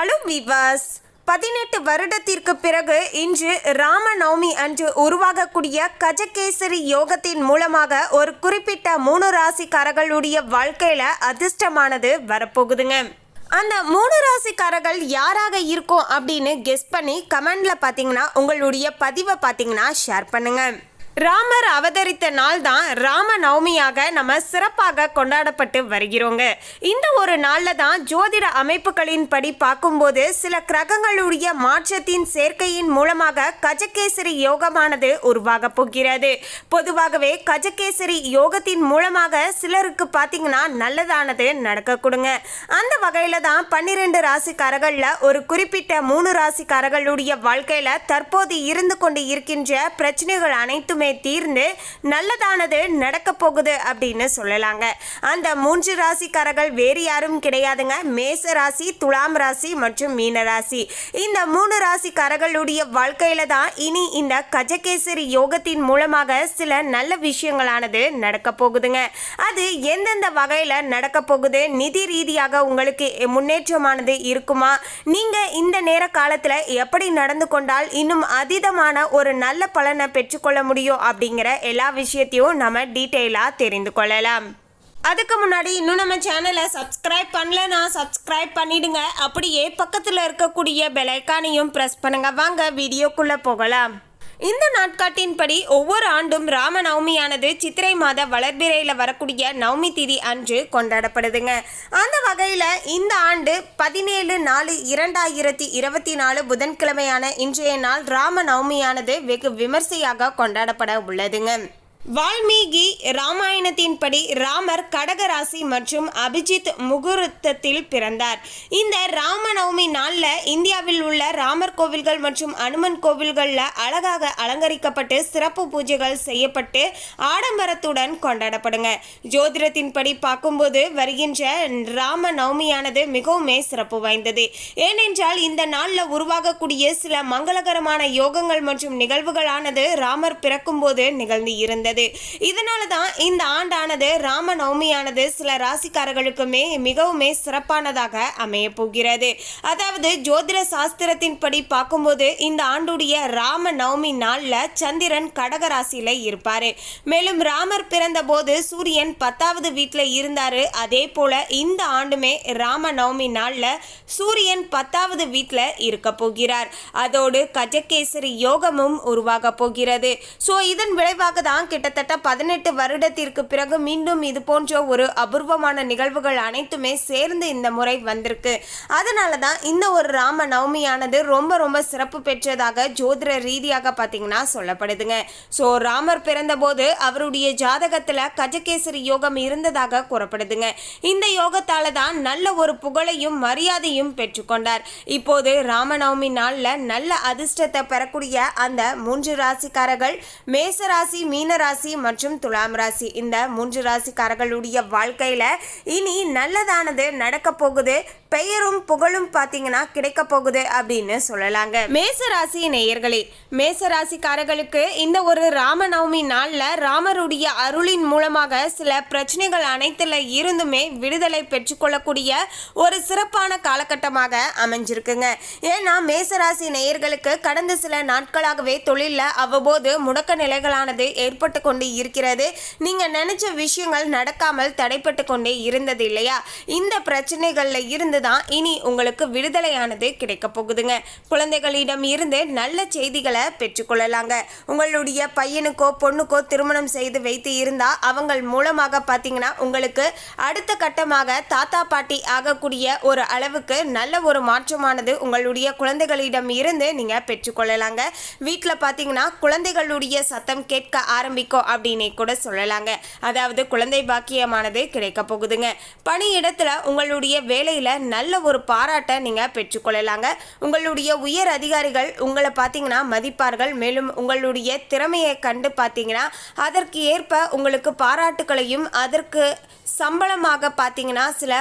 Hello விவாஸ் பதினெட்டு வருடத்திற்கு பிறகு இன்று ராமநவமி அன்று உருவாகக்கூடிய கஜகேசரி யோகத்தின் மூலமாக ஒரு குறிப்பிட்ட மூணு ராசிக்காரர்களுடைய வாழ்க்கையில அதிர்ஷ்டமானது வரப்போகுதுங்க. அந்த மூணு ராசிக்காரர்கள் யாராக இருக்கும் அப்படின்னு கெஸ் பண்ணி கமெண்ட்ல பார்த்தீங்கன்னா உங்களுடைய பதிவை பார்த்தீங்கன்னா ஷேர் பண்ணுங்க. ராமர் அவதரித்த நாள் தான் ராம நவமியாக நம்ம சிறப்பாக கொண்டாடப்பட்டு வருகிறோங்க. இந்த ஒரு நாளில் தான் ஜோதிட அமைப்புகளின் படி பார்க்கும்போது சில கிரகங்களுடைய மாற்றத்தின் சேர்க்கையின் மூலமாக கஜகேசரி யோகமானது உருவாக போகிறது. பொதுவாகவே கஜகேசரி யோகத்தின் மூலமாக சிலருக்கு பார்த்தீங்கன்னா நல்லதானது நடக்க கொடுங்க. அந்த வகையில் தான் பன்னிரெண்டு ராசிக்காரர்களில் ஒரு குறிப்பிட்ட மூணு ராசிக்காரர்களுடைய வாழ்க்கையில் தற்போது இருந்து கொண்டு இருக்கின்ற பிரச்சனைகள் அனைத்துமே தீர்ந்து நல்லதானது நடக்க போகுது அப்படின்னு சொல்லலாங்க. அந்த மூன்று ராசிக்காரர்கள் வேறு யாரும் கிடையாதுங்க. மேச ராசி துலாம் ராசி மற்றும் மீன ராசி. இந்த மூணு ராசிக்காரர்களுடைய வாழ்க்கையில தான் இனி இந்த கஜகேசரி யோகத்தின் மூலமாக சில நல்ல விஷயங்களானது நடக்க போகுதுங்க. அது எந்தெந்த வகையில் நடக்க போகுது நிதி ரீதியாக உங்களுக்கு முன்னேற்றமானது இருக்குமா? நீங்க இந்த நேர காலத்தில் எப்படி நடந்து கொண்டால் இன்னும் அதீதமான ஒரு நல்ல பலனை பெற்றுக்கொள்ள முடியும்? அப்படிங்கிற எல்லா விஷயத்தையும் நம்ம டீட்டெயிலாக தெரிந்து கொள்ளலாம். அதுக்கு முன்னாடி இன்னும் நம்ம சேனலை சப்ஸ்கிரைப் பண்ணலனா சப்ஸ்கிரைப் பண்ணிடுங்க. அப்படியே பக்கத்தில் இருக்கக்கூடிய பெலைக்கானையும் ப்ரெஸ் பண்ணுங்கள் வாங்க வீடியோக்குள்ளே போகலாம். இந்த நாட்காட்டின்படி ஒவ்வொரு ஆண்டும் ராம நவமியானது சித்திரை மாத வளர்பிறையில் வரக்கூடிய நவமி திதி அன்று கொண்டாடப்படுதுங்க. அந்த வகையில் இந்த ஆண்டு பதினேழு நாலு இரண்டாயிரத்தி இருபத்தி நாலு புதன்கிழமையான இன்றைய நாள் ராம நவமியானது வெகு விமர்சையாக கொண்டாடப்பட உள்ளதுங்க. வால்மீகி ராமாயணத்தின்படி ராமர் கடகராசி மற்றும் அபிஜித் முகூர்த்தத்தில் பிறந்தார். இந்த ராமநவமி நாளில் இந்தியாவில் உள்ள ராமர் கோவில்கள் மற்றும் அனுமன் கோவில்களில் அழகாக அலங்கரிக்கப்பட்டு சிறப்பு பூஜைகள் செய்யப்பட்டு ஆடம்பரத்துடன் கொண்டாடப்படுங்க. ஜோதிடத்தின்படி பார்க்கும்போது வருகின்ற ராம நவமியானது மிகவுமே சிறப்பு வாய்ந்தது. ஏனென்றால் இந்த நாளில் உருவாகக்கூடிய சில மங்களகரமான யோகங்கள் மற்றும் நிகழ்வுகளானது ராமர் பிறக்கும்போது நிகழ்ந்து இருந்தது. இதனால தான் இந்த ஆண்டானது ராம நவமியானது சில ராசிக்காரர்களுக்குமே மிகவுமே சிறப்பானதாக அமைய போகிறது. அதாவது ஜோதிட சாஸ்திரத்தின்படி பார்க்கும்போது இந்த ஆண்டுடைய ராம நவமி நாளில் சந்திரன் கடக ராசியில இருப்பார். மேலும் ராமர் பிறந்த போது சூரியன் பத்தாவது வீட்டில் இருந்தாரு. அதே போல இந்த ஆண்டுமே ராம நவமி நாளில் சூரியன் பத்தாவது வீட்டில் இருக்க போகிறார். அதோடு கஜகேசரி யோகமும் உருவாக போகிறது. ஸோ இதன் விளைவாக தான் கிட்டத்தட்ட பதினெட்டு வருடத்திற்கு பிறகு மீண்டும் இது போன்ற ஒரு அபூர்வமான நிகழ்வுகள் அனைத்துமே சேர்ந்து இந்த முறை வந்திருக்கு. அதனால தான் இந்த ஒரு ராம நவமியானது ரொம்ப ரொம்ப சிறப்பு பெற்றதாக ஜோதிட ரீதியாக பார்த்தீங்கன்னா சொல்லப்படுதுங்க. ஸோ ராமர் பிறந்தபோது அவருடைய ஜாதகத்தில் கஜகேசரி யோகம் இருந்ததாக கூறப்படுதுங்க. இந்த யோகத்தால தான் நல்ல ஒரு புகழையும் மரியாதையும் பெற்றுக்கொண்டார் இப்போது ராமநவமி நாளில் நல்ல அதிர்ஷ்டத்தை பெறக்கூடிய அந்த மூன்று ராசிக்காரர்கள் மேச ராசி ராசி மற்றும் துலாம் ராசி. இந்த மூன்று ராசிக்காரர்களுடைய வாழ்க்கையில் இனி நல்லதானது நடக்க போகுது. பெயரும் புகழும் பார்த்தீங்கன்னா கிடைக்க போகுது அப்படின்னு சொல்லலாங்க. மேச ராசி நேயர்களே மேசராசிக்காரர்களுக்கு இந்த ஒரு ராமநவமி நாளில் ராமருடைய அருளின் மூலமாக சில பிரச்சனைகள் அனைத்துல இருந்துமே விடுதலை பெற்றுக்கொள்ளக்கூடிய ஒரு சிறப்பான காலகட்டமாக அமைஞ்சிருக்குங்க. ஏன்னா மேசராசி நேயர்களுக்கு கடந்த சில நாட்களாகவே தொழிலில் அவ்வப்போது முடக்க நிலைகளானது ஏற்பட்டு கொண்டு இருக்கிறது. நீங்கள் நினைச்ச விஷயங்கள் நடக்காமல் தடைப்பட்டு கொண்டே இருந்தது இல்லையா? இந்த பிரச்சனைகளில் இருந்து தான் இனி உங்களுக்கு விடுதலையானது கிடைக்க போகுதுங்க. குழந்தைகளிடம் இருந்து நல்ல செய்திகளை பெற்றுக்கொள்ளலாங்க உங்களுடைய பையனுக்கோ பொண்ணுக்கோ திருமணம் செய்து வைத்து இருந்தால் அவங்கள் மூலமாக பார்த்தீங்கன்னா உங்களுக்கு அடுத்த கட்டமாக தாத்தா பாட்டி ஆகக்கூடிய ஒரு அளவுக்கு நல்ல ஒரு மாற்றமானது உங்களுடைய குழந்தைகளிடம் இருந்து நீங்கள் பெற்றுக்கொள்ளலாங்க வீட்டில் பார்த்தீங்கன்னா குழந்தைகளுடைய சத்தம் கேட்க ஆரம்பிக்கும் அப்படின்னு கூட சொல்லலாங்க. அதாவது குழந்தை பாக்கியமானது கிடைக்க போகுதுங்க. பணியிடத்தில் உங்களுடைய வேலையில் நல்ல ஒரு பாராட்டை நீங்க பெற்றுக்கொள்ளலாங்க. உங்களுடைய உயர் அதிகாரிகள் உங்களை பார்த்தீங்கன்னா மதிப்பார்கள். மேலும் உங்களுடைய திறமையை கண்டு பார்த்தீங்கன்னா அதற்கு ஏற்ப உங்களுக்கு பாராட்டுகளையும் அதற்கு சம்பளமாக பார்த்தீங்கன்னா சில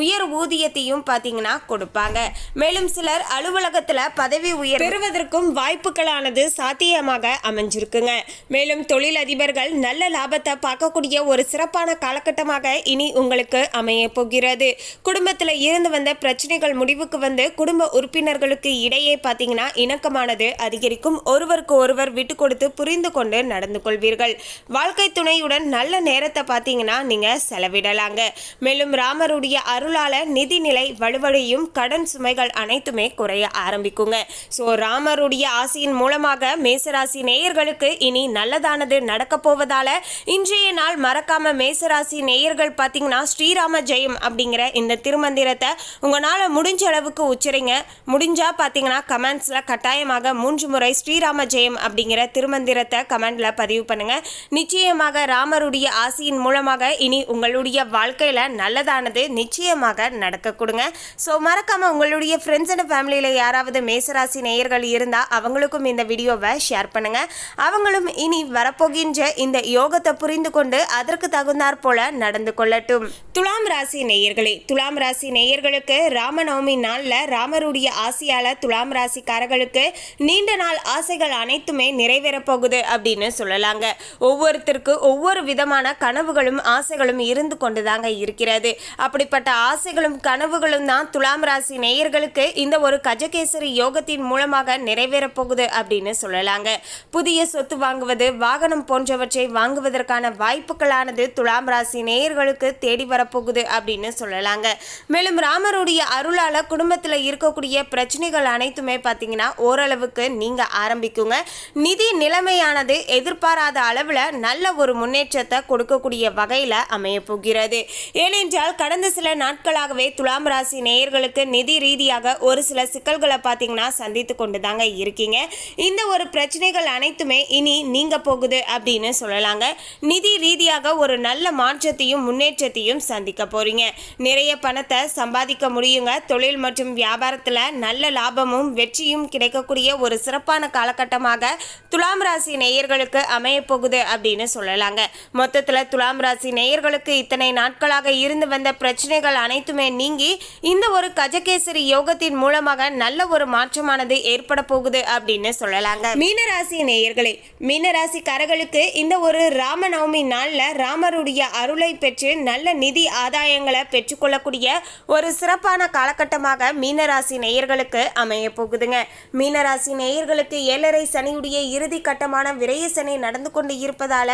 உயர் ஊதியத்தையும் பார்த்தீங்கன்னா கொடுப்பாங்க. மேலும் சிலர் அலுவலகத்தில் பதவி உயர் பெறுவதற்கும் வாய்ப்புகளானது சாத்தியமாக அமைஞ்சிருக்குங்க. மேலும் தொழிலதிபர்கள் நல்ல லாபத்தை பார்க்கக்கூடிய ஒரு சிறப்பான காலகட்டமாக இனி உங்களுக்கு அமைய போகிறது. குடும்பத்தில் இருந்து வந்த பிரச்சனைகள் முடிவுக்கு வந்து குடும்ப உறுப்பினர்களுக்கு இடையே பார்த்தீங்கன்னா இணக்கமானது அதிகரிக்கும். ஒருவருக்கு ஒருவர் விட்டு கொடுத்து புரிந்து கொண்டு நடந்து கொள்வீர்கள். வாழ்க்கை துணையுடன் நல்ல நேரத்தை பார்த்தீங்கன்னா நீங்கள் செலவிடலாங்க. மேலும் ராமருடைய அருளால நிதிநிலை வலுவடையும் கடன் சுமைகள் அனைத்துமே குறைய ஆரம்பிக்குங்க. ஸோ ராமருடைய ஆசையின் மூலமாக மேசராசி நேயர்களுக்கு இனி நல்லதானது நடக்க போவதால இன்றைய நாள் மறக்காம மேசராசி நேயர்கள் பார்த்தீங்கன்னா ஸ்ரீராம ஜெயம் அப்படிங்கிற இந்த திருமந்திரத்தை உங்களால் முடிஞ்ச அளவுக்கு உச்சரிங்க. முடிஞ்சா பார்த்தீங்கன்னா கமெண்ட்ஸில் கட்டாயமாக மூன்று முறை ஸ்ரீராம ஜெயம் அப்படிங்கிற திருமந்திரத்தை கமெண்ட்ல பதிவு பண்ணுங்க. நிச்சயமாக ராமருடைய ஆசையின் மூலமாக இனி உங்களுடைய வாழ்க்கையில் நல்லதானது நிச்சயமாக நடக்க கொடுங்க. ஸோ மறக்காம உங்களுடைய ஃப்ரெண்ட்ஸ் அண்ட் ஃபேமிலியில் யாராவது மேசராசி நேயர்கள் இருந்தால் அவங்களுக்கும் இந்த வீடியோவை ஷேர் பண்ணுங்க. அவங்களும் இனி வரப்போகின்ற இந்த யோகத்தை புரிந்து கொண்டு அதற்கு தகுந்தாற் போல நடந்து கொள்ளட்டும். துலாம் ராசி நேயர்களே துலாம் ராசி நேயர்களுக்கு ராமநவமி நாளில் ராமருடைய ஆசையால துலாம் ராசிக்காரர்களுக்கு நீண்ட நாள் ஆசைகள் அனைத்துமே நிறைவேறப் போகுது அப்படின்னு சொல்லலாங்க. ஒவ்வொருத்தருக்கு ஒவ்வொரு விதமான கனவுகளும் ஆசைகளும் இருந்து கொண்டுதாங்க இருக்கிறது. அப்படிப்பட்ட ஆசைகளும் கனவுகளும் தான் துலாம் ராசி நேயர்களுக்கு இந்த ஒரு கஜகேசரி யோகத்தின் மூலமாக நிறைவேறப் போகுது அப்படின்னு சொல்லலாங்க. புதிய சொத்து வாங்குவது வாகனம் போன்றவற்றை வாங்குவதற்கான வாய்ப்புகளானது துலாம் ராசி நேயர்களுக்கு தேடி வரப்போகுது அப்படின்னு சொல்லலாங்க. மேலும் ராமருடைய அருளால் குடும்பத்தில் இருக்கக்கூடிய பிரச்சனைகள் அனைத்துமே பார்த்தீங்கன்னா ஓரளவுக்கு நீங்கள் ஆரம்பிக்குங்க. நிதி நிலைமையானது எதிர்பாராத அளவில் நல்ல ஒரு முன்னேற்றத்தை கொடுக்கக்கூடிய வகையில் அமைய போகிறது. ஏனென்றால் கடந்த சில நாட்களாகவே துலாம் ராசி நேயர்களுக்கு நிதி ரீதியாக ஒரு சில சிக்கல்களை பார்த்தீங்கன்னா சந்தித்து கொண்டு தாங்க இருக்கீங்க. இந்த ஒரு பிரச்சனைகள் அனைத்துமே இனி நீங்க போகுது அப்படின்னு சொல்லலாங்க. நிதி ரீதியாக ஒரு நல்ல மாற்றத்தையும் முன்னேற்றத்தையும் சந்திக்க போறீங்க. நிறைய பணத்தை சம்பாதிக்க முடியுங்க. தொழில் மற்றும் வியாபாரத்தில் நல்ல லாபமும் வெற்றியும் கிடைக்கக்கூடிய ஒரு சிறப்பான காலகட்டமாக துலாம் ராசி நேயர்களுக்கு அமையப்போகுது அப்படின்னு சொல்லலாங்க. மொத்தத்தில் துலாம் ராசி நேயர்களுக்கு இத்தனை நாட்களாக இருந்து வந்த பிரச்சனைகள் அனைத்துமே நீங்கி இந்த ஒரு கஜகேசரி யோகத்தின் மூலமாக நல்ல ஒரு மாற்றமானது ஏற்பட போகுது அப்படின்னு சொல்லலாங்க. மீனராசி நேயர்களே மீனராசிக்காரர்களுக்கு இந்த ஒரு ராமநவமி நாளில் ராமருடைய அருளை பெற்று நல்ல நிதி ஆதாயங்களை பெற்றுக்கொள்ளக்கூடிய ஒரு சிறப்பான காலகட்டமாக மீனராசி நேயர்களுக்கு அமைய போகுதுங்க. மீனராசி நேயர்களுக்கு ஏழரை சனியுடைய இறுதி கட்டமான விரைய சனி நடந்து கொண்டு இருப்பதால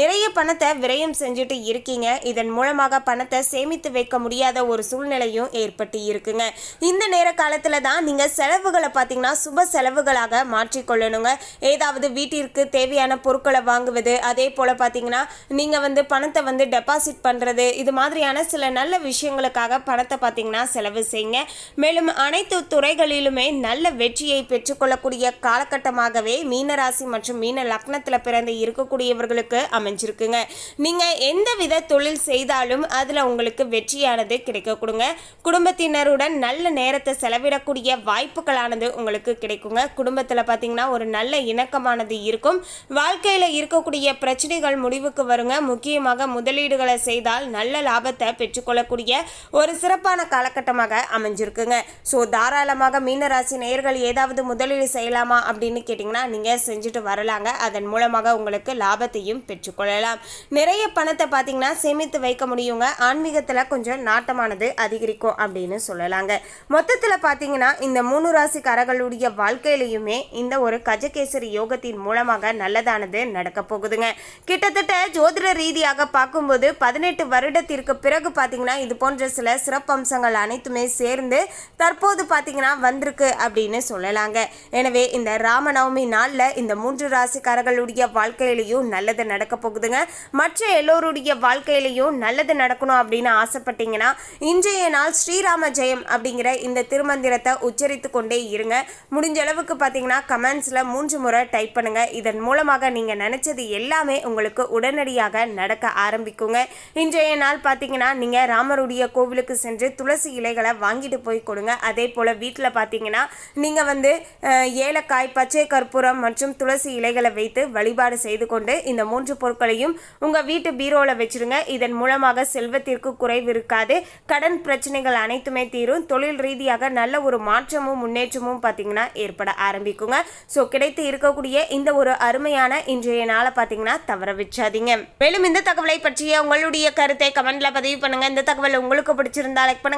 நிறைய பணத்தை விரயம் செஞ்சுட்டு இருக்கீங்க. இதன் மூலமாக பணத்தை சேமித்து வைக்க முடியாத ஒரு சூழ்நிலையும் ஏற்பட்டு இருக்குங்க. இந்த நேர காலத்துல தான் நீங்க செலவுகளை பார்த்தீங்கன்னா சுப செலவுகளாக மாற்றிக்கொள்ளணுங்க. ஏதாவது வீட்டிற்கு தேவையான பொருட்களை வாங்குவது அதே போல பார்த்தீங்கன்னா நீங்க வந்து பணத்தை வந்து டெபாசிட் பண்றது இது மாதிரியான சில நல்ல விஷயங்களுக்காக பணத்தை பார்த்தீங்கன்னா செலவு செய்யுங்க. மேலும் அனைத்து துறைகளிலுமே நல்ல வெற்றியை பெற்றுக்கொள்ளக்கூடிய காலகட்டமாகவே மீனராசி மற்றும் மீன லக்னத்தில் பிறந்து இருக்கக்கூடியவர்களுக்கு அமைஞ்சிருக்குங்க. நீங்க எந்த வித தொழில் செய்தாலும் அதுல உங்களுக்கு வெற்றியானது கிடைக்க கொடுங்க குடும்பத்தினருடன் நல்ல நேரத்தை செலவிடக்கூடிய வாய்ப்புகளானது உங்களுக்கு கிடைக்குங்க. குடும்பத்தில் பார்த்தீங்கன்னா ஒரு நல்ல இணக்கமானது இருக்கும். வாழ்க்கையில் இருக்கக்கூடிய பிரச்சனைகள் முடிவுக்கு வருங்க. முக்கியமாக முதலீடுகளை செய்தால் நல்ல லாபத்தை பெற்றுக்கொள்ளக்கூடிய ஒரு சிறப்பான காலகட்டமாக அமைஞ்சிருக்குங்க. ஸோ தாராளமாக மீனராசி நேயர்கள் ஏதாவது முதலீடு செய்யலாமா அப்படின்னு கேட்டிங்கன்னா நீங்கள் செஞ்சுட்டு வரலாங்க. அதன் மூலமாக உங்களுக்கு லாபத்தையும் பெற்றுக்கொள்ளலாம். நிறைய பணத்தை பார்த்தீங்கன்னா சேமித்து வைக்க முடியுங்க. ஆன்மீகத்தில் கொஞ்சம் நாட்டமானது அதிகரிக்கும் அப்படின்னு சொல்லலாங்க. மொத்தத்தில் பார்த்தீங்கன்னா இந்த மூணு ராசிக்காரர்களுடைய வாழ்க்கையிலையுமே இந்த ஒரு கஜகேசரி யோகத்தின் மூலமாக நல்லதானது நடக்க போகுதுங்க. கிட்டத்தட்ட ஜோதிட ரீதியாக பார்க்கும்போது பதினெட்டு வருடத்திற்கு பிறகு பார்த்தீங்கன்னா இது போன்ற சில சிறப்பம்சங்கள் அனைத்துமே சேர்ந்து தற்போது பார்த்தீங்கன்னா வந்திருக்கு அப்படின்னு சொல்லலாங்க. எனவே இந்த ராமநவமி நாளில் இந்த மூன்று ராசிக்காரர்களுடைய வாழ்க்கையிலையும் நல்லது நடக்க போகுதுங்க. மற்ற எல்லோருடைய வாழ்க்கையிலையும் நல்லது நடக்கணும் அப்படின்னு ஆசைப்பட்டீங்கன்னா இன்றைய நாள் ஸ்ரீராம ஜெயம் அப்படிங்கிற இந்த திருமந்திரத்தை உச்சரித்து கொண்டே இருங்க. முடிஞ்ச அளவுக்கு பார்த்தீங்கன்னா கமெண்ட்ஸில் மூன்று முறை டைப் பண்ணுங்க. இதன் மூலமாக நீங்கள் நினச்சது எல்லாமே உங்களுக்கு உடனடியாக நடக்க ஆரம்பிக்குங்க. இன்றைய நாள் பார்த்தீங்கன்னா நீங்கள் ராமருடைய கோவிலுக்கு சென்று துளசி இலைகளை வாங்கிட்டு போய் கொடுங்க. அதே போல் வீட்டில் பார்த்தீங்கன்னா நீங்கள் வந்து ஏலக்காய் பச்சை கற்பூரம் மற்றும் துளசி இலைகளை வைத்து வழிபாடு செய்து கொண்டு இந்த மூன்று பொருட்களையும் உங்கள் வீட்டு பீரோவில் வச்சிருங்க. இதன் மூலமாக செல்வத்திற்கு குறைவு இருக்காது. கடன் பிரச்சனைகள் அனைத்துமே தீரும். தொழில் ரீதியாக நல்ல ஒரு மாற்றமும் முன்னேற்றமும் பார்த்தீங்கன்னா ஏற்பட ஆரம்பிக்குங்க. ஸோ கிடைத்து இருக்கக்கூடிய இந்த ஒரு அருமையான இன்றைய நாளை பார்த்தீங்கன்னா தவற வச்சாதீங்க மேலும் இந்த தகவலை பற்றிய உங்களுடைய கருத்தை கமெண்ட்ல பதிவு பண்ணுங்க. இந்த தகவல் உங்களுக்கு பிடிச்சிருந்தா லைக் பண்ணுங்க.